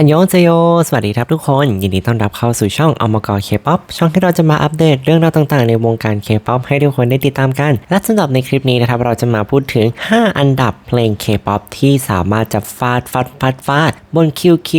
อันยองเซโย สวัสดีครับทุกคน ยินดีต้อนรับเข้าสู่ช่องอมกรเคป๊อปช่องที่เราจะมาอัปเดตเรื่องราวต่างๆ ในวงการเคป๊อปให้ทุกคนได้ติดตามกัน และสำหรับในคลิปนี้นะครับ เราจะมาพูดถึง 5 อันดับเพลงเคป๊อปที่สามารถจะฟาดฟาดฟาดฟาดบน QQ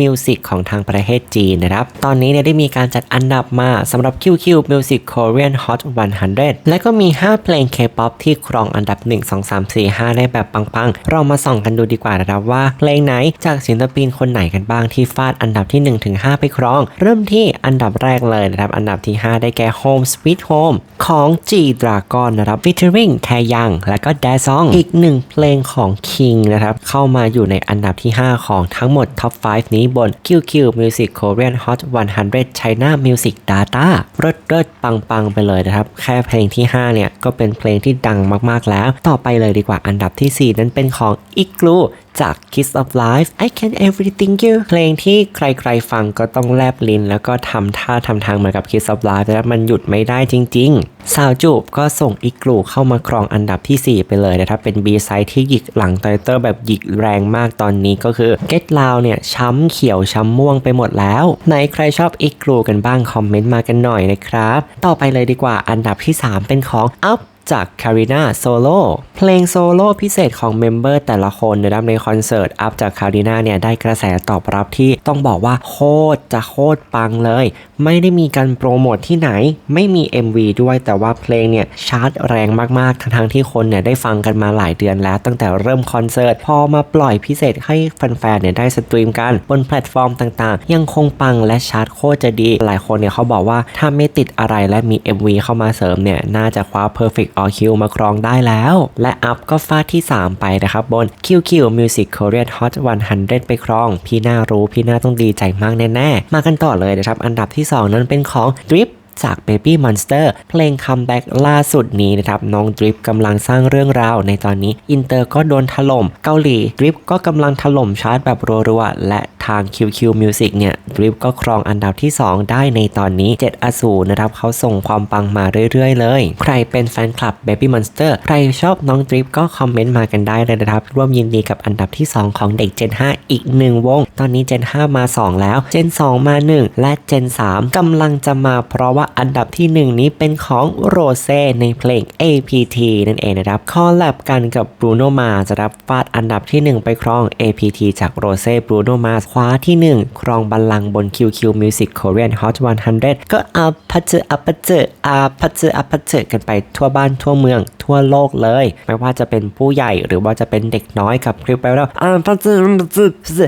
Music ของทางประเทศจีนนะครับ ตอนนี้เนี่ยได้มีการจัดอันดับมาสำหรับ QQ Music Korean Hot 100 และก็มี 5 เพลง K-POP ที่ครองอันดับ 1 2 3 4 5 ได้แบบปังๆ เรามาส่องกันดูดีกว่านะครับว่าเพลงไหนจากศิลปินคนไหนกันบ้างที่ฟาดอันดับที่ 1-5 ไปครอง เริ่มที่อันดับแรกเลยนะครับ อันดับที่ 5 ได้แก่ Home Sweet Home ของ G Dragon นะครับ featuring แทยัง และก็ d a s o n g อีกหนึ่งเพลงของ King นะครับเข้ามาอยู่ในอันดับที่ 5 ของทั้งหมด Top 5 นี้บน QQ Music Korean Hot 100 China Music Data เริดเริดปังปังไปเลยนะครับ แค่เพลงที่ 5 เนี่ย ก็เป็นเพลงที่ดังมากๆแล้ว ต่อไปเลยดีกว่าอันดับทีสี่4 นั้นเป็นของ Igloo จาก Kiss of Life I Can Everything You เพลงที่ใครๆฟังก็ต้องแลบลิ้น แล้วก็ทำท่าทำทางเหมือนกับ Kiss of Life แล้วมันหยุดไม่ได้จริง ๆ สาวจูบก็ส่งอีกลูเข้ามาครองอันดับที่ 4 ไปเลยนะครับ เป็น B side ที่หยิกหลังไตเตอร์แบบหยิกแรงมากตอนนี้ก็คือ Get Loud เนี่ย ช้ำเขียว ช้ำม่วงไปหมดแล้วไหนใครชอบอีกลูกันบ้างคอมเมนต์มากันหน่อยนะครับ ต่อไปเลยดีกว่าอันดับที่ 3 เป็นของ Up จาก Karina Solo เพลงโซโล่พิเศษของเมมเบอร์แต่ละคนนะครับในคอนเสิร์ตอัพจาก Karina เนี่ยได้กระแสตอบรับที่ต้องบอกว่าโคตรจะโคตรปังเลย ไม่ได้มีการโปรโมทที่ไหน ไม่มี MV ด้วยแต่ว่าเพลงเนี่ยชาร์จแรงมากๆ ทั้งๆที่คนเนี่ยได้ฟังกันมาหลายเดือนแล้วตั้งแต่เริ่มคอนเสิร์ต พอมาปล่อยพิเศษให้แฟนๆเนี่ยได้สตรีมกันบนแพลตฟอร์มต่างๆ ยังคงปังและชาร์จโคตรจะดี หลายคนเนี่ยเขาบอกว่าถ้าไม่ติดอะไรและมี MV เข้ามาเสริมเนี่ยน่าจะคว้า Perfect All Q มาครองได้แล้ว และอัพก็ฟาดที่ 3 ไปนะครับบน QQ Music Korean Hot 100 ไปครอง พี่น่ารู้พี่น่าต้องดีใจมากแน่ๆ มากันต่อเลยนะครับ อันดับที่ 2 นั้นเป็นของ Drip จาก Baby Monster เพลงคัมแบ็กล่าสุดนี้นะครับ น้องดริฟกำลังสร้างเรื่องราว ในตอนนี้ อินเตอร์ก็โดนถล่ม เกาหลีดริฟก็กำลังถล่มชาร์ตแบบรัวๆ และ ทาง QQ Music เนี่ยดริฟก็ครองอันดับที่ 2 ได้ในตอนนี้ 7 อสูรนะครับเขาส่งความปังมาเรื่อยๆ เลย ใครเป็นแฟนคลับ Baby Monster ใครชอบน้องดริฟก็คอมเมนต์มากันได้เลยนะครับ ร่วมยินดีกับอันดับที่ 2 ของเด็ก Gen 5 อีก 1 วง ตอนนี้ Gen 5 มา 2 แล้ว Gen 2 มา 1 และ Gen 3กำลังจะมาเพราะว่าอันดับที่ 1 นี้เป็นของโรเซในเพลง APT นั่นเองนะครับคอลแลบกันกับ Bruno Mars จะรับฟาดอันดับที่ 1 ไปครอง APT จากโรเซ่ Bruno Mars คว้าที่ 1 ครองบัลลังก์บน QQ Music Korean Hot 100 ก็อัพพัชเจออัพพัชเจออัพพัชเจออัพพัชเจอกันไปทั่วบ้านทั่วเมือง ทั่วโลกเลย ไม่ว่าจะเป็นผู้ใหญ่หรือว่าจะเป็นเด็กน้อยกับคลิปไวรัลอ่าพัชเจอพัชเจอพัชเจ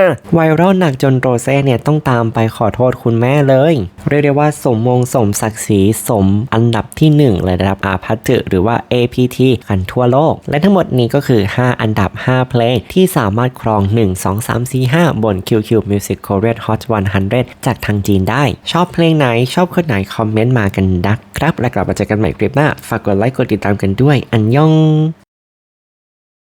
อไวรัลหนักจนโรเซ่เนี่ยต้องตามไปขอโทษคุณแม่เลย เรียกได้ว่าสมมงสมศักดิ์ศรีสมอันดับที่ 1 เลยนะครับอาพัชเจอหรือว่า APT กันทั่วโลก และทั้งหมดนี้ก็คือ 5 อันดับ 5 เพลงที่สามารถครอง 1 2 3 4 5 บน QQ Music Korean Hot 100 จากทางจีนได้ ชอบเพลงไหนชอบคนไหนคอมเมนต์มากันนะครับ และกลับมาเจอกันใหม่คลิปหน้า ฝากกดไลค์กดติดตามกันด้วย อันยอง